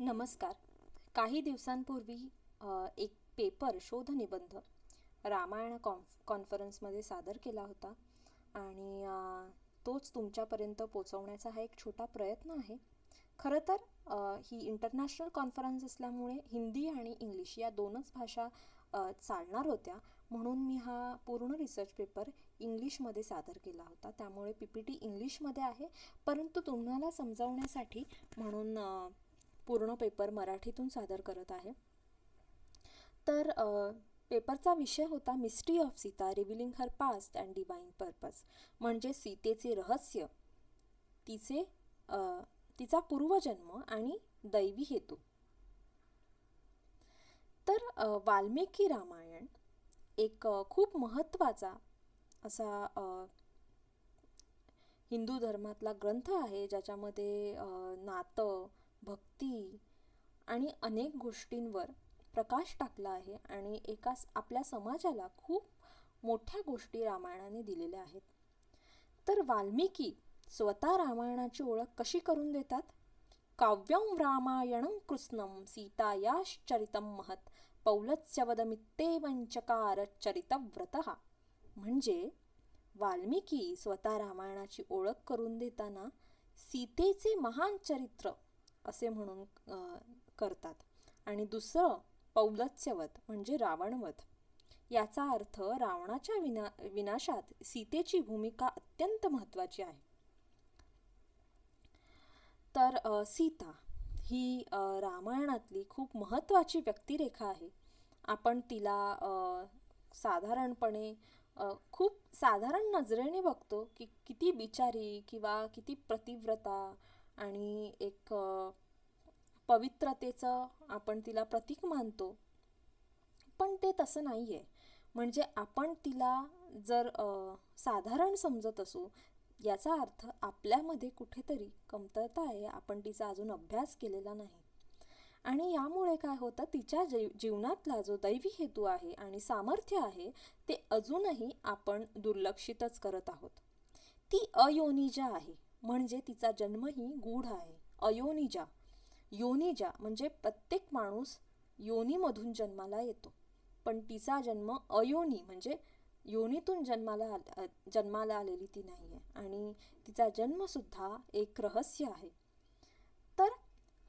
नमस्कार. काही दिवसांपूर्वी एक पेपर शोधनिबंध रामायण कॉन्फ कॉन्फरन्समध्ये सादर केला होता आणि तोच तुमच्यापर्यंत पोचवण्याचा हा एक छोटा प्रयत्न आहे. खरं तर ही इंटरनॅशनल कॉन्फरन्स असल्यामुळे हिंदी आणि इंग्लिश या दोनच भाषा चालणार होत्या. म्हणून मी हा पूर्ण रिसर्च पेपर इंग्लिशमध्ये सादर केला होता. त्यामुळे पी पी टी इंग्लिशमध्ये आहे. परंतु तुम्हाला समजावण्यासाठी म्हणून पूर्ण पेपर मराठीतून सादर करत आहे. तर पेपरचा विषय होता mystery of Sita revealing her past and divine purpose म्हणजे सीतेचे रहस्य तिचे तिचा पूर्वजन्म आणि दैवी हेतू. तर वाल्मिकी रामायण एक खूप महत्त्वाचा असा हिंदू धर्मातला ग्रंथ आहे ज्याच्यामध्ये नातं भक्ती आणि अनेक गोष्टींवर प्रकाश टाकला आहे आणि एका आपल्या समाजाला खूप मोठ्या गोष्टी रामायणाने दिलेल्या आहेत. तर वाल्मिकी स्वतः रामायणाची ओळख कशी करून देतात? काव्यं रामायणं कृष्णं सीतायाश्चरितं महत् पौलत्स्यवदमित्तेवंचकार चरितव्रत म्हणजे वाल्मिकी स्वतः रामायणाची ओळख करून देताना सीतेचे महान चरित्र असे म्हणून करतात. आणि दुसरं पौलत्स्यवध म्हणजे रावणवध याचा अर्थ रावणाच्या विना विनाशात सीतेची भूमिका अत्यंत महत्त्वाची आहे. तर सीता ही रामायणातली खूप महत्त्वाची व्यक्तिरेखा आहे. आपण तिला साधारणपणे खूप साधारण नजरेने बघतो की किती बिचारी किंवा किती प्रतिव्रता आणि एक पवित्रतेचं आपण तिला प्रतीक मानतो. पण ते तसं नाही आहे म्हणजे आपण तिला जर साधारण समजत असू याचा अर्थ आपल्यामध्ये कुठेतरी कमतरता आहे आपण तिचा अजून अभ्यास केलेला नाही. आणि यामुळे काय होतं तिच्या जीव जीवनातला जो दैवी हेतू आहे आणि सामर्थ्य आहे ते अजूनही आपण दुर्लक्षितच करत आहोत. ती अयोनिजा आहे. म्हणजे तिचा जन्मही गूढ आहे. अयोनिजा. योनिजा म्हणजे प्रत्येक माणूस योनीमधून जन्माला येतो. पण तिचा जन्म अयोनी म्हणजे योनीतून जन्माला आल- जन्माला आलेली ती नाही आहे आणि तिचा जन्मसुद्धा एक रहस्य आहे. तर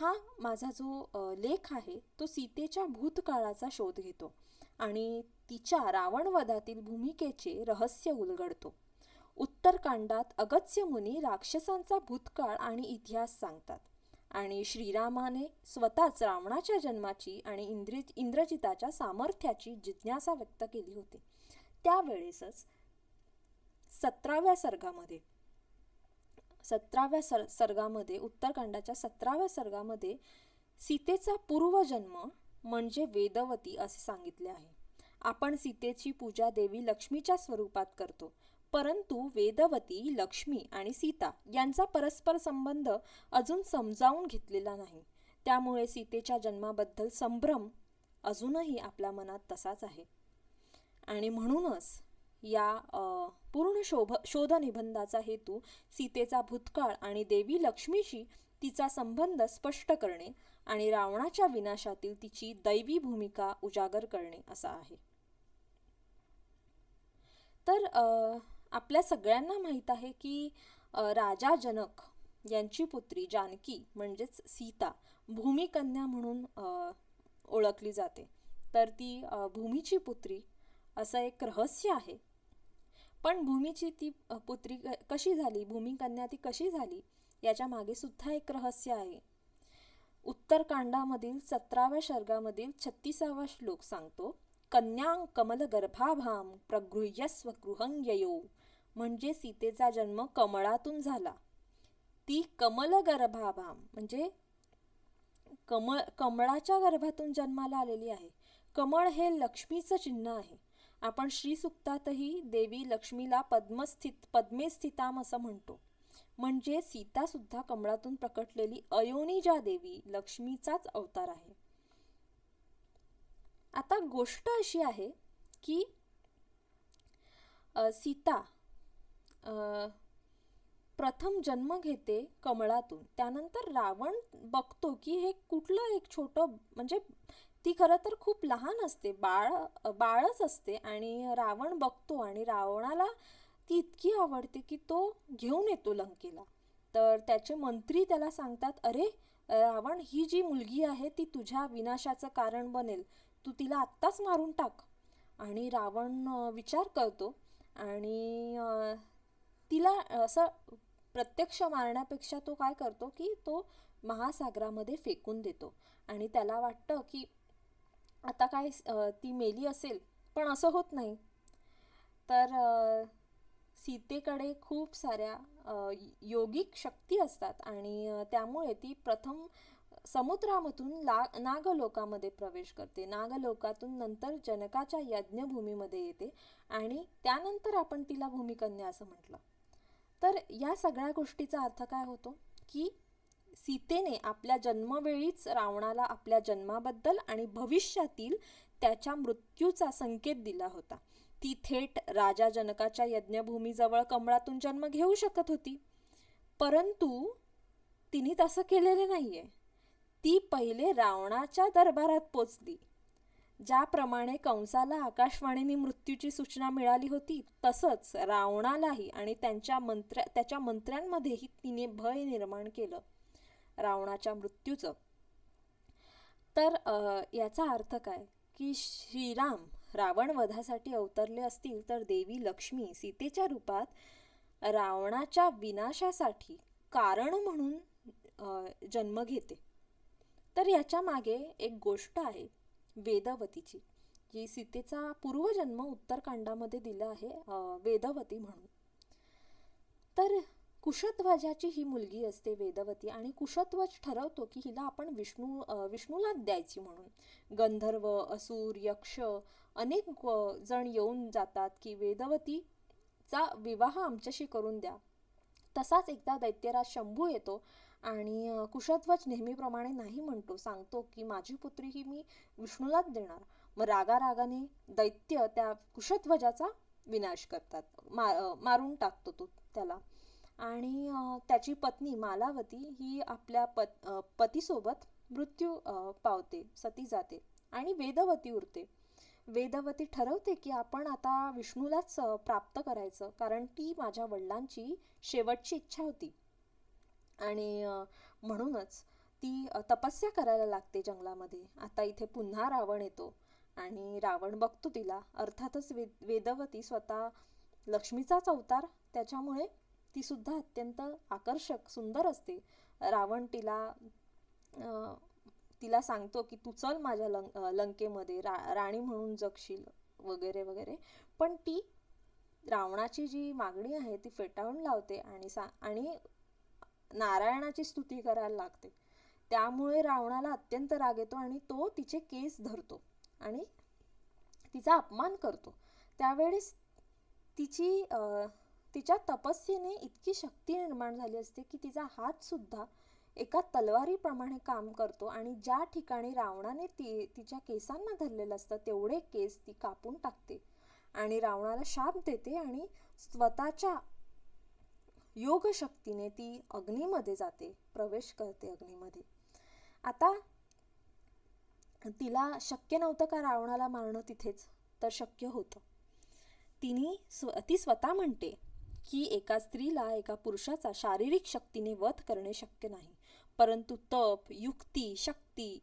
हा माझा जो लेख आहे तो सीतेच्या भूतकाळाचा शोध घेतो. आणि तिच्या रावणवधातील भूमिकेचे रहस्य उलगडतो. उत्तरकांडात अगत्य मुनी राक्षसांचा भूतकाळ आणि इतिहास सांगतात. आणि श्रीरामाने स्वतःच रावणाच्या जन्माची आणि इंद्रि इंद्रजिताच्या सामर्थ्याची जिज्ञासा व्यक्त केली होती. त्यावेळेसच सतराव्या सर्गामध्ये सतराव्या सर सर्गामध्ये उत्तरकांडाच्या सतराव्या सर्गामध्ये सीतेचा पूर्वजन्म म्हणजे वेदवती असे सांगितले आहे. आपण सीतेची पूजा देवी लक्ष्मीच्या स्वरूपात करतो. परंतु वेदवती लक्ष्मी आणि सीता यांचा परस्पर संबंध अजून समजावून घेतलेला नाही. त्यामुळे सीतेच्या जन्माबद्दल संभ्रम अजूनही आपल्या मनात तसाच आहे. आणि म्हणूनच या पूर्ण शोभ शोधनिबंधाचा हेतू सीतेचा भूतकाळ आणि देवी लक्ष्मीशी तिचा संबंध स्पष्ट करणे आणि रावणाच्या विनाशातील तिची दैवी भूमिका उजागर करणे असा आहे. तर आपल्या सगळ्यांना माहीत आहे की राजा जनक यांची पुत्री जानकी म्हणजेच सीता भूमिकन्या म्हणून ओळखली जाते. तर ती भूमीची पुत्री असं एक रहस्य आहे. पण भूमीची ती पुत्री कशी झाली? भूमिकन्या ती कशी झाली? याच्या मागे सुद्धा एक रहस्य आहे. उत्तरकांडामधील सतराव्या सर्गामधील छत्तीसावा श्लोक सांगतो कन्यां कमलगर्भाभाम प्रगृह्यस्व गृहं ययो. म्हणजे सीतेचा जन्म कमळातून झाला. ती कमल गर्भाभाम म्हणजे कमळ कमळाच्या गर्भातून जन्माला आलेली आहे. कमळ हे लक्ष्मीचं चिन्ह आहे. आपण श्रीसुक्तातही देवी लक्ष्मीला पद्मस्थित पद्मे स्थिताम असं म्हणतो. म्हणजे सीता सुद्धा कमळातून प्रकटलेली अयोनिजा देवी लक्ष्मीचाच अवतार आहे. आता गोष्ट अशी आहे की सीता प्रथम जन्म घेते कमळातून. त्यानंतर रावण बघतो की हे कुठलं एक छोटं म्हणजे ती खरं तर खूप लहान असते बाळ बाळच असते आणि रावण बघतो आणि रावणाला ती इतकी आवडते की तो घेऊन येतो लंकेला. तर त्याचे मंत्री त्याला सांगतात अरे रावण ही जी मुलगी आहे ती तुझ्या विनाशाचं कारण बनेल. तू तिला आत्ताच मारून टाक. आणि रावण विचार करतो आणि तिला असं प्रत्यक्ष मारण्यापेक्षा तो काय करतो की तो महासागरामध्ये फेकून देतो. आणि त्याला वाटतं की आता काय ती मेली असेल पण असं होत नाही. तर सीतेकडे खूप साऱ्या योगिक शक्ती असतात आणि त्यामुळे ती प्रथम समुद्रामधून ला नागलोकामध्ये प्रवेश करते. नागलोकातून नंतर जनकाच्या यज्ञभूमीमध्ये येते आणि त्यानंतर आपण तिला भूमिकन्या असं म्हटलं. तर या सगळ्या गोष्टीचा अर्थ काय होतो? की सीतेने आपल्या जन्मवेळीच रावणाला आपल्या जन्माबद्दल आणि भविष्यातील त्याच्या मृत्यूचा संकेत दिला होता. ती थेट राजा जनकाच्या यज्ञभूमीजवळ कमळातून जन्म घेऊ शकत होती. परंतु तिने तसं केलेले आहे ती पहिले रावणाच्या दरबारात पोचली. ज्याप्रमाणे कंसाला आकाशवाणीने मृत्यूची सूचना मिळाली होती तसंच रावणालाही आणि त्यांच्या मंत्र्या त्याच्या मंत्र्यांमध्येही तिने भय निर्माण केलं. रावणाच्या मृत्यूचं. तर याचा अर्थ काय? की श्रीराम रावण वधासाठी अवतरले असतील तर देवी लक्ष्मी सीतेच्या रूपात रावणाच्या विनाशासाठी कारण म्हणून जन्म घेते. तर याच्या मागे एक गोष्ट आहे. वेदवतीची. जी सीतेचा पूर्वजन्म उत्तरकांडामध्ये दिला आहे वेदावती वेदवती म्हणून. तर कुशध्वजाची ही मुलगी असते वेदवती आणि कुशध्वज ठरवतो की हिला आपण विष्णू विष्णूला द्यायची म्हणून. गंधर्व असुर यक्ष अनेक जण येऊन जातात की वेदवतीचा विवाह आमच्याशी करून द्या. तसाच एकदा दैत्यराज शंभू येतो आणि कुशध्वज नेहमीप्रमाणे नाही म्हणतो. सांगतो की माझी पुत्री ही मी विष्णूलाच देणार. मग रागा रागाने दैत्य त्या कुशध्वजाचा विनाश करतात. मा मारून टाकतो तो त्याला. आणि त्याची पत्नी मालावती ही आपल्या पत पतीसोबत मृत्यू पावते सती जाते आणि वेदवती उरते. वेदवती ठरवते की आपण आता विष्णूलाच प्राप्त करायचं. कारण ती माझ्या वडिलांची शेवटची इच्छा होती. आणि म्हणूनच ती तपस्या करायला लागते जंगलामध्ये. आता इथे पुन्हा रावण येतो आणि रावण बघतो तिला. अर्थातच वेद वेदवती स्वतः लक्ष्मीचाच अवतार. त्याच्यामुळे ती सुद्धा अत्यंत आकर्षक सुंदर असते. रावण तिला तिला सांगतो की तू चल माझ्या लंक लंकेमध्ये. रा राणी म्हणून जगशील वगैरे वगैरे. पण ती रावणाची जी मागणी आहे ती फेटाळून लावते आणि सा आणि नारायणाची स्तुती करायला लागते. त्यामुळे रावणाला अत्यंत राग येतो आणि तो तिचे केस धरतो आणि तिचा अपमान करतो. त्यावेळेस तिची तिच्या तपस्येने इतकी शक्ती निर्माण झाली असते की तिचा हात सुद्धा एका तलवारीप्रमाणे काम करतो आणि ज्या ठिकाणी रावणाने ती तिच्या केसांना धरलेलं असतं तेवढे केस ती कापून टाकते आणि रावणाला शाप देते आणि स्वतःच्या योगशक्तीने ती अग्नीमध्ये जाते प्रवेश करते अग्नीमध्ये. आता तिला शक्य नव्हतं का रावणाला मारणं तिथेच? तर शक्य होतं. तिने स्व ती स्वतः म्हणते की एका स्त्रीला एका पुरुषाचा शारीरिक शक्तीने वध करणे शक्य नाही. परंतु तप युक्ती शक्ती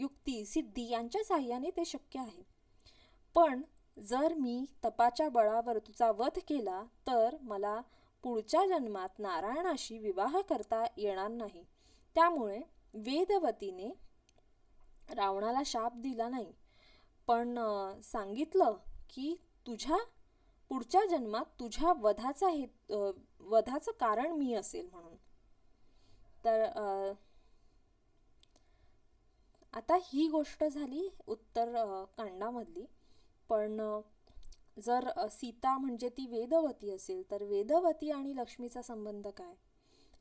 युक्ती सिद्धी यांच्या साह्याने ते शक्य आहे. पण जर मी तपाच्या बळावर तुझा वध केला तर मला पुढच्या जन्मात नारायणाशी विवाह करता येणार नाही. त्यामुळे वेदवतीने रावणाला शाप दिला नाही. पण सांगितलं की तुझ्या पुढच्या जन्मात तुझ्या वधाचा हे वधाचं कारण मी असेल म्हणून. तर आता ही गोष्ट झाली उत्तर कांडामधली. पण जर सीता म्हणजे ती वेदवती असेल तर वेदवती आणि लक्ष्मीचा संबंध काय?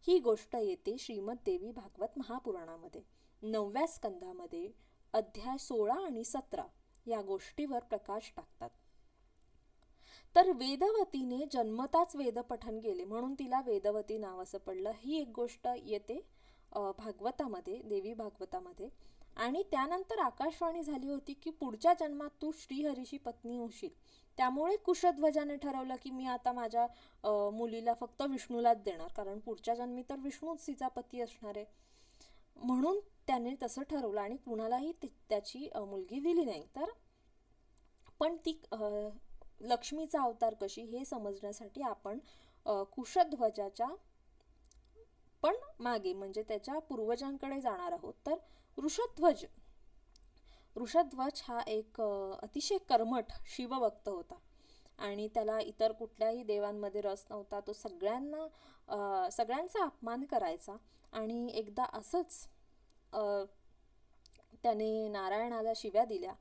ही गोष्ट येते श्रीमद देवी भागवत महापुराणामध्ये. नवव्या स्कंधामध्ये अध्याय सोळा आणि सतरा या गोष्टीवर प्रकाश टाकतात. तर वेदवतीने जन्मताच वेदपठन केले म्हणून तिला वेदवती नाव असं पडलं. ही एक गोष्ट येते भागवतामध्ये देवी भागवतामध्ये. आणि त्यानंतर आकाशवाणी झाली होती की पुढच्या जन्मात तू श्रीहरीची पत्नी होशील. त्यामुळे कुशध्वजाने ठरवलं की मी आता माझ्या मुलीला फक्त विष्णूलाच देणार कारण पुढच्या जन्मी तर विष्णूच तिचा पती असणार आहे. म्हणून त्याने तसं ठरवलं आणि कुणालाही त्याची मुलगी दिली नाही. तर पण ती लक्ष्मीचा अवतार कशी हे समजण्यासाठी आपण कुशध्वजाच्या पण मागे म्हणजे त्याच्या पूर्वजांकडे जाणार आहोत. तर वृषध्वज वृषध्वज हा एक अतिशय कर्मठ शिवभक्त होता. आणि त्याला इतर कुठल्याही देवांमध्ये रस नव्हता. तो सगळ्यांना सगळ्यांचा अपमान करायचा. आणि एकदा असंच त्याने नारायणाला शिव्या दिल्या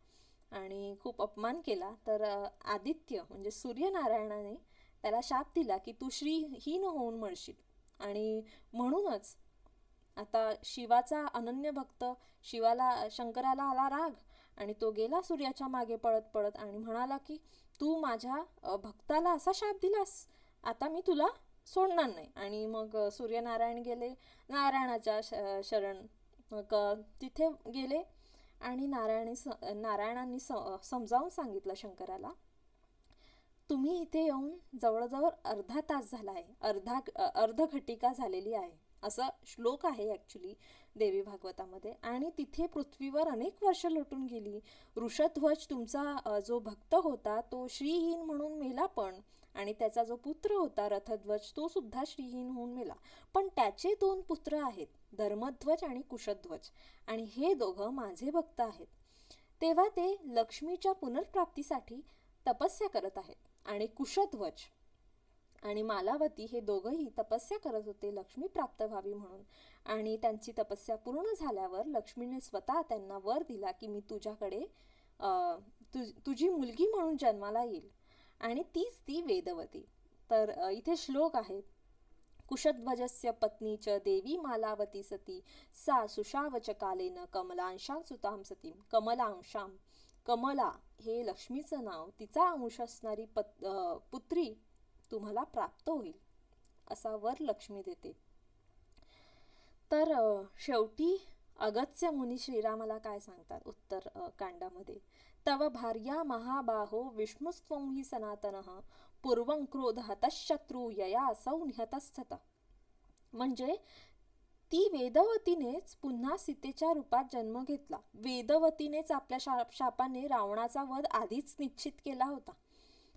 आणि खूप अपमान केला. तर आदित्य म्हणजे सूर्यनारायणाने त्याला शाप दिला की तू श्रीहीन होऊन म्हणशील आणि म्हणूनच आता शिवाचा अनन्य भक्त शिवाला शंकराला आला राग आणि तो गेला सूर्याच्या मागे पळत पळत आणि म्हणाला की तू माझ्या भक्ताला असा शाप दिलास? आता मी तुला सोडणार नाही. आणि मग सूर्यनारायण गेले. नारायणाच्या श शरण मग तिथे गेले आणि नारायणी स नारायणांनी स समजावून सांगितलं शंकराला तुम्ही इथे येऊन जवळजवळ अर्धा तास झाला आहे अर्धा अर्धघटिका झालेली आहे. असा श्लोक आहे ॲक्च्युली देवी भागवतामध्ये. आणि तिथे पृथ्वीवर अनेक वर्ष लोटून गेली. ऋषध्वज तुमचा जो भक्त होता तो श्रीहीन म्हणून मेला पण. आणि त्याचा जो पुत्र होता रथध्वज तो सुद्धा श्रीहीन होऊन मेला. पण त्याचे दोन पुत्र आहेत धर्मध्वज आणि कुशध्वज. आणि हे दोघं माझे भक्त आहेत. तेव्हा ते लक्ष्मीच्या पुनर्प्राप्तीसाठी तपस्या करत आहेत. आणि कुशध्वज. आणि मालावती हे दोघंही तपस्या करत होते लक्ष्मी प्राप्त व्हावी म्हणून. आणि त्यांची तपस्या पूर्ण झाल्यावर लक्ष्मीने स्वतः त्यांना वर दिला की मी तुझ्याकडे तु तुझी मुलगी म्हणून जन्माला येईल. आणि तीच ती वेदवती. तर इथे श्लोक आहे. कुशध्वजस्य पत्नी च देवी मालावती सती सा सुशावच कालेन कमलांशां सुतां सतीं कमलांशां. कमला हे लक्ष्मीचं नाव तिचा अंश असणारी पत पुत्री तुम्हाला प्राप्त होईल असा वर लक्ष्मी देते. तर शेवटी अगत्य मुनी श्रीरामाला काय सांगतात? उत्तर कांडामध्ये. तव भार्या महाबाहो विष्णुस्त्वं हि सनातनः पूर्वं क्रोध हतशत्रू यया असौ निहतस्थत म्हणजे ती वेदवतीनेच पुन्हा सीतेच्या रूपात जन्म घेतला. वेदवतीनेच आपल्या शाप शापाने रावणाचा वध आधीच निश्चित केला होता.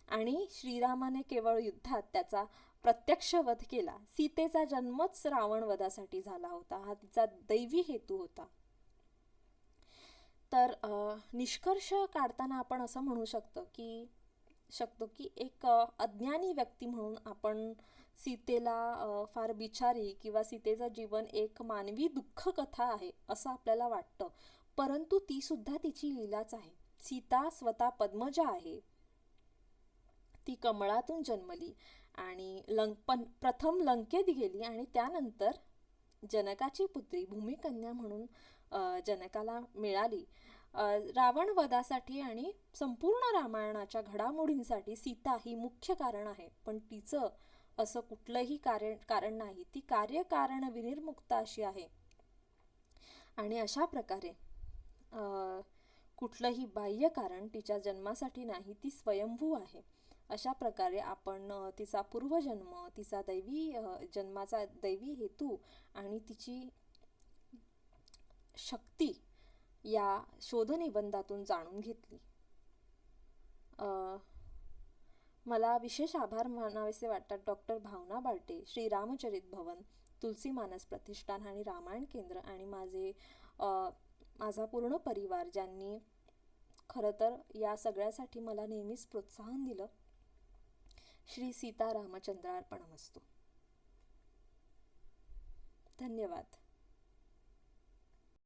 आणि श्रीरामाने केवळ युद्धात त्याचा प्रत्यक्ष वध केला. सीतेचा जन्मच रावण वधासाठी झाला होता. हा तिचा दैवी हेतू होता. तर निष्कर्ष काढताना आपण असं म्हणू शकतो की शकतो की एक अज्ञानी व्यक्ती म्हणून आपण सीतेला फार बिचारी किंवा सीतेचं जीवन एक मानवी दुःख कथा आहे असं आपल्याला वाटतं. परंतु ती सुद्धा तिची लीलाच आहे. सीता स्वतः पद्मजा आहे. ती कमळातून जन्मली आणि लंक पण प्रथम लंकेत गेली आणि त्यानंतर जनकाची पुत्री भूमिकन्या म्हणून जनकाला मिळाली. रावण वधासाठी आणि संपूर्ण रामायणाच्या घडामोडींसाठी सीता ही मुख्य कारण आहे. पण तिचं असं कुठलंही कारण कारण नाही. ती कार्यकारण विनिर्मुक्त अशी आहे. आणि अशा प्रकारे कुठलंही बाह्य कारण तिच्या जन्मासाठी नाही ती स्वयंभू आहे. अशा प्रकारे आपण तिचा पूर्वजन्म तिचा दैवी जन्माचा दैवी हेतू आणि तिची शक्ती या शोधनिबंधातून जाणून घेतली. मला विशेष आभार मानावेसे वाटतात डॉक्टर भावना बाल्टे श्री रामचरित भवन तुलसी मानस प्रतिष्ठान आणि रामायण केंद्र आणि माझे माझा पूर्ण परिवार ज्यांनी खरं तर या सगळ्यासाठी मला नेहमीच प्रोत्साहन दिलं. श्री सीता रामचंद्रार्पणमस्तू धन्यवाद.